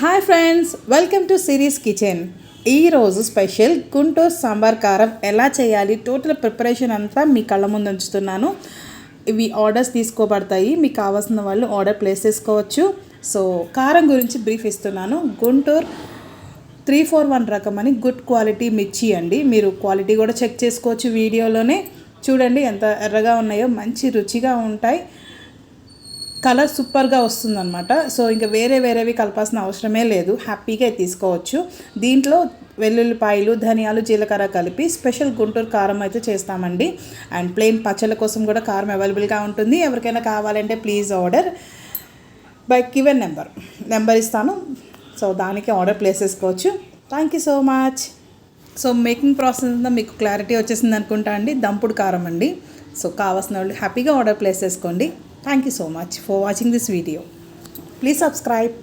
Hi friends welcome to Siri's kitchen ఈరోజు special Guntur sambar కారం ఎలా చేయాలి టోటల్ ప్రిపరేషన్ అంతా మీ కళ్ళ ముందు ఉంచుతున్నాను ఇవి ఆర్డర్స్ తీసుకోబడతాయి మీకు కావాల్సిన వాళ్ళు ఆర్డర్ ప్లేస్ చేసుకోవచ్చు సో కారం గురించి బ్రీఫ్ ఇస్తున్నాను గుంటూరు త్రీ ఫోర్ వన్ రకం అని గుడ్ క్వాలిటీ మిర్చి అండి మీరు క్వాలిటీ కూడా చెక్ చేసుకోవచ్చు వీడియోలోనే చూడండి ఎంత ఎర్రగా ఉన్నాయో మంచి రుచిగా ఉంటాయి కలర్ సూపర్గా వస్తుందన్నమాట సో ఇంకా వేరే వేరేవి కలపాల్సిన అవసరమే లేదు హ్యాపీగా తీసుకోవచ్చు దీంట్లో వెల్లుల్లిపాయలు ధనియాలు జీలకర్ర కలిపి స్పెషల్ గుంటూరు కారం అయితే చేస్తామండి అండ్ ప్లెయిన్ పచ్చళ్ళ కోసం కూడా కారం అవైలబుల్గా ఉంటుంది ఎవరికైనా కావాలంటే please order by given number number ఇస్తాను సో దానికి ఆర్డర్ ప్లేస్ చేసుకోవచ్చు thank you so much so making process అంతా మీకు క్లారిటీ వచ్చేసింది అనుకుంటా అండి దంపుడు కారం అండి సో కావాల్సిన వాళ్ళు హ్యాపీగా ఆర్డర్ ప్లేస్ చేసుకోండి Thank you so much for watching this video. Please subscribe.